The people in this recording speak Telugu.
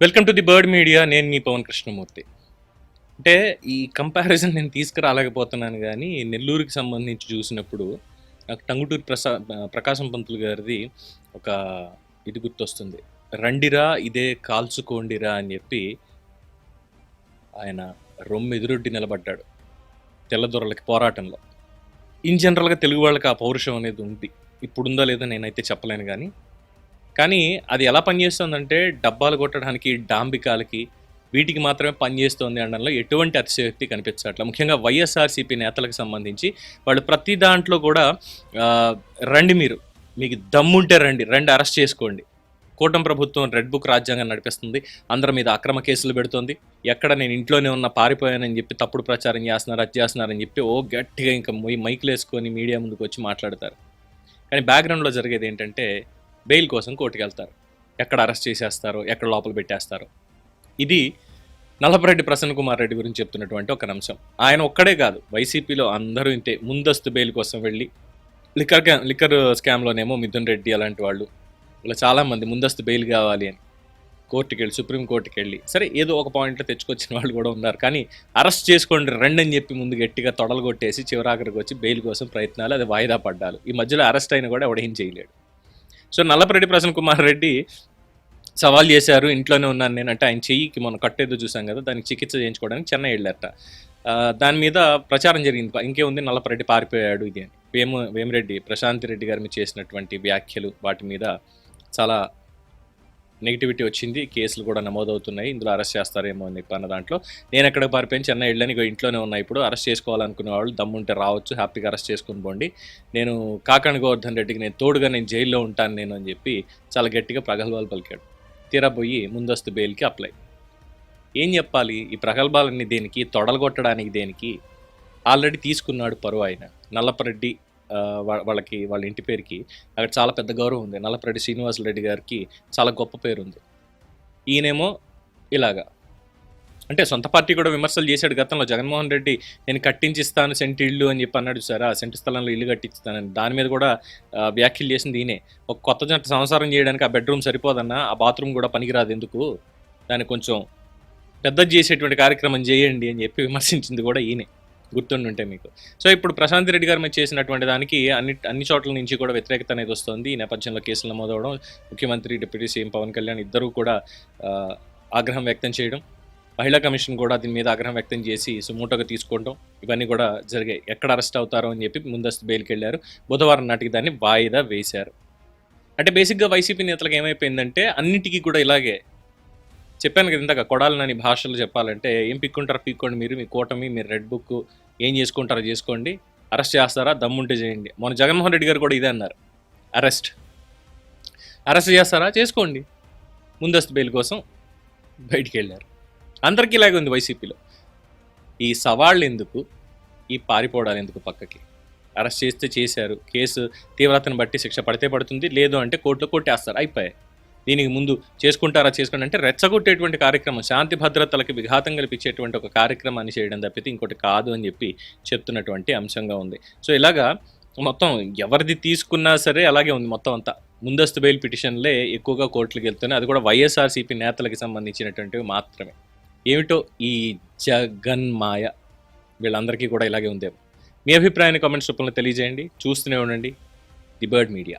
Welcome to the bird media నేను మీ పవన్ కృష్ణమూర్తి. అంటే ఈ కంపారిజన్ నేను తీసుకురాలేకపోతున్నాను కానీ నెల్లూరుకి సంబంధించి చూసినప్పుడు నాకు టంగుటూరు ప్రసా ప్రకాశం పంతులు గారిది ఒక ఇది గుర్తొస్తుంది. రండిరా ఇదే కాల్చుకోండిరా అని చెప్పి ఆయన రొమ్ము ఎదురొడ్డి నిలబడ్డాడు తెల్లదొరలకి పోరాటంలో. ఇన్ జనరల్గా తెలుగు వాళ్ళకి ఆ పౌరుషం అనేది ఉంది. ఇప్పుడుందో లేదో నేనైతే చెప్పలేను కానీ కానీ అది ఎలా పనిచేస్తుందంటే డబ్బాలు కొట్టడానికి డాంబికాలకి వీటికి మాత్రమే పనిచేస్తోంది అనడంలో ఎటువంటి అతిశయోక్తి కనిపించట్ల ముఖ్యంగా వైఎస్ఆర్సీపీ నేతలకు సంబంధించి వాళ్ళు ప్రతి దాంట్లో కూడా రండి మీరు మీకు దమ్ముంటే రండి రండి అరెస్ట్ చేసుకోండి. కూటమి ప్రభుత్వం రెడ్ బుక్ రాజ్యాంగం నడిపిస్తుంది అందరి మీద అక్రమ కేసులు పెడుతోంది ఎక్కడ నేను ఇంట్లోనే ఉన్న పారిపోయానని చెప్పి తప్పుడు ప్రచారం చేస్తున్నారు అది చేస్తున్నారని చెప్పి ఓ గట్టిగా ఇంకా మొయ్- మైకులు వేసుకొని మీడియా ముందుకు వచ్చి మాట్లాడతారు. కానీ బ్యాక్గ్రౌండ్లో జరిగేది ఏంటంటే బెయిల్ కోసం కోర్టుకు వెళ్తారు. ఎక్కడ అరెస్ట్ చేసేస్తారో ఎక్కడ లోపల పెట్టేస్తారో. ఇది నల్లపరెడ్డి ప్రసన్న కుమార్ రెడ్డి గురించి చెప్తున్నటువంటి ఒక అంశం. ఆయన ఒక్కడే కాదు వైసీపీలో అందరూ ఇంతే. ముందస్తు బెయిల్ కోసం వెళ్ళి లిక్కర్ లిక్కర్ స్కామ్లోనేమో మిథున్ రెడ్డి అలాంటి వాళ్ళు. ఇలా చాలామంది ముందస్తు బెయిల్ కావాలి అని కోర్టుకి వెళ్ళి సుప్రీం కోర్టుకి వెళ్ళి. సరే ఏదో ఒక పాయింట్లో తెచ్చుకొచ్చిన వాళ్ళు కూడా ఉన్నారు. కానీ అరెస్ట్ చేసుకోండి రండి అని చెప్పి ముందు గట్టిగా తొడలు కొట్టేసి చివరాఖరికి వచ్చి బెయిల్ కోసం ప్రయత్నాలు అది వాయిదా పడ్డాలు. ఈ మధ్యలో అరెస్ట్ అయినా కూడా ఎవడేం చేయలేడు. సో నల్లపరెడ్డి ప్రసన్న కుమార్ రెడ్డి సవాల్ చేశారు ఇంట్లోనే ఉన్నాను నేను అంటే ఆయన చెయ్యికి మనం కట్టేదో చూసాం కదా దానికి చికిత్స చేయించుకోవడానికి చెన్నై వెళ్ళారట. దాని మీద ప్రచారం జరిగింది ఇంకేముంది నల్లపరెడ్డి పారిపోయాడు ఇది అని. వేము వేమిరెడ్డి ప్రశాంత్ రెడ్డి గారి మీద చేసినటువంటి వ్యాఖ్యలు వాటి మీద చాలా నెగిటివిటీ వచ్చింది కేసులు కూడా నమోదవుతున్నాయి ఇందులో అరెస్ట్ చేస్తారేమో అని చెప్పి అన్న దాంట్లో. నేను ఎక్కడ పారిపోయిన? చెన్నై వెళ్ళని. ఇంట్లోనే ఉన్నా ఇప్పుడు. అరెస్ట్ చేసుకోవాలనుకునే వాళ్ళు దమ్ముంటే రావచ్చు హ్యాపీగా అరెస్ట్ చేసుకుని పోండి. నేను కాకాణి గోవర్ధన్ రెడ్డికి నేను తోడుగా నేను జైల్లో ఉంటాను నేను అని చెప్పి చాలా గట్టిగా ప్రగల్భాలు పలికాడు. తీరబోయి ముందస్తు బెయిల్కి అప్లై. ఏం చెప్పాలి? ఈ ప్రగల్భాలన్నీ దేనికి? తొడలు కొట్టడానికి దేనికి? ఆల్రెడీ తీసుకున్నాడు పరువు ఆయన. నల్లపరెడ్డి వాళ్ళకి వాళ్ళ ఇంటి పేరుకి. అక్కడ చాలా పెద్ద గౌరవం ఉంది. నల్లపరెడ్డి శ్రీనివాసరెడ్డి గారికి చాలా గొప్ప పేరు ఉంది. ఈయనేమో ఇలాగా. అంటే సొంత పార్టీ కూడా విమర్శలు చేశాడు గతంలో. జగన్మోహన్ రెడ్డి నేను కట్టించిస్తాను సెంటు ఇల్లు అని చెప్పి అన్నాడు. సార్ ఆ సెంటు స్థలంలో ఇల్లు కట్టిస్తానని. దాని మీద కూడా వ్యాఖ్యలు చేసింది ఈయనే. ఒక కొత్త జంట సంసారం చేయడానికి ఆ బెడ్రూమ్ సరిపోదన్నా ఆ బాత్రూమ్ కూడా పనికిరాదు ఎందుకు? దాన్ని కొంచెం పెద్ద చేసేటువంటి కార్యక్రమం చేయండి అని చెప్పి విమర్శించింది కూడా ఈయనే. గుర్తుండుంటే మీకు. సో ఇప్పుడు ప్రశాంత్ రెడ్డి గారు మీరు చేసినటువంటి దానికి అన్ని అన్ని చోట్ల నుంచి కూడా వ్యతిరేకత అనేది వస్తుంది. ఈ నేపథ్యంలో కేసులు నమోదవడం ముఖ్యమంత్రి డిప్యూటీ సీఎం పవన్ కళ్యాణ్ ఇద్దరూ కూడా ఆగ్రహం వ్యక్తం చేయడం మహిళా కమిషన్ కూడా దీని మీద ఆగ్రహం వ్యక్తం చేసి సుమూటగా తీసుకోవడం ఇవన్నీ కూడా జరిగాయి ఎక్కడ అరెస్ట్ అవుతారో అని చెప్పి ముందస్తు బెయిల్కి వెళ్ళారు. బుధవారం నాటికి దాన్ని వాయిదా వేశారు. అంటే బేసిక్గా వైసీపీ నేతలకు ఏమైపోయిందంటే అన్నిటికీ కూడా ఇలాగే చెప్పాను కదా ఇందాక కొడాలని భాషలు చెప్పాలంటే ఏం పిక్కుంటారు పిక్కోండి మీరు మీ కూటమి మీరు రెడ్ బుక్ ఏం చేసుకుంటారో చేసుకోండి అరెస్ట్ చేస్తారా దమ్ముంటే చేయండి. మన జగన్మోహన్ రెడ్డి గారు కూడా ఇదే అన్నారు. అరెస్ట్. అరెస్ట్ చేస్తారా చేసుకోండి. ముందస్తు బెయిల్ కోసం బయటికి వెళ్ళారు అందరికీ ఇలాగే ఉంది వైసీపీలో. ఈ సవాళ్ళు ఎందుకు? ఈ పారిపోవడాలు ఎందుకు పక్కకి? అరెస్ట్ చేస్తే చేశారు. కేసు తీవ్రతను బట్టి శిక్ష పడితే పడుతుంది లేదు అంటే కోర్టులో కొట్టేస్తారు. అయిపోయాయి. దీనికి ముందు చేసుకుంటారా చేసుకోండి అంటే రెచ్చగొట్టేటువంటి కార్యక్రమం శాంతి భద్రతలకు విఘాతం కల్పించేటువంటి ఒక కార్యక్రమాన్ని చేయడం తప్పితే ఇంకోటి కాదు అని చెప్పి చెప్తున్నటువంటి అంశంగా ఉంది. సో ఇలాగా మొత్తం ఎవరిది తీసుకున్నా సరే అలాగే ఉంది మొత్తం అంతా. ముందస్తు బెయిల్ పిటిషన్లే ఎక్కువగా కోర్టులకు వెళ్తున్నాయి. అది కూడా వైఎస్ఆర్సీపీ నేతలకు సంబంధించినటువంటివి మాత్రమే. ఏమిటో ఈ జగన్ మాయ వీళ్ళందరికీ కూడా ఇలాగే ఉందేమో మీ అభిప్రాయాన్ని కామెంట్స్ రూపంలో తెలియజేయండి. చూస్తూనే ఉండండి. The bird media.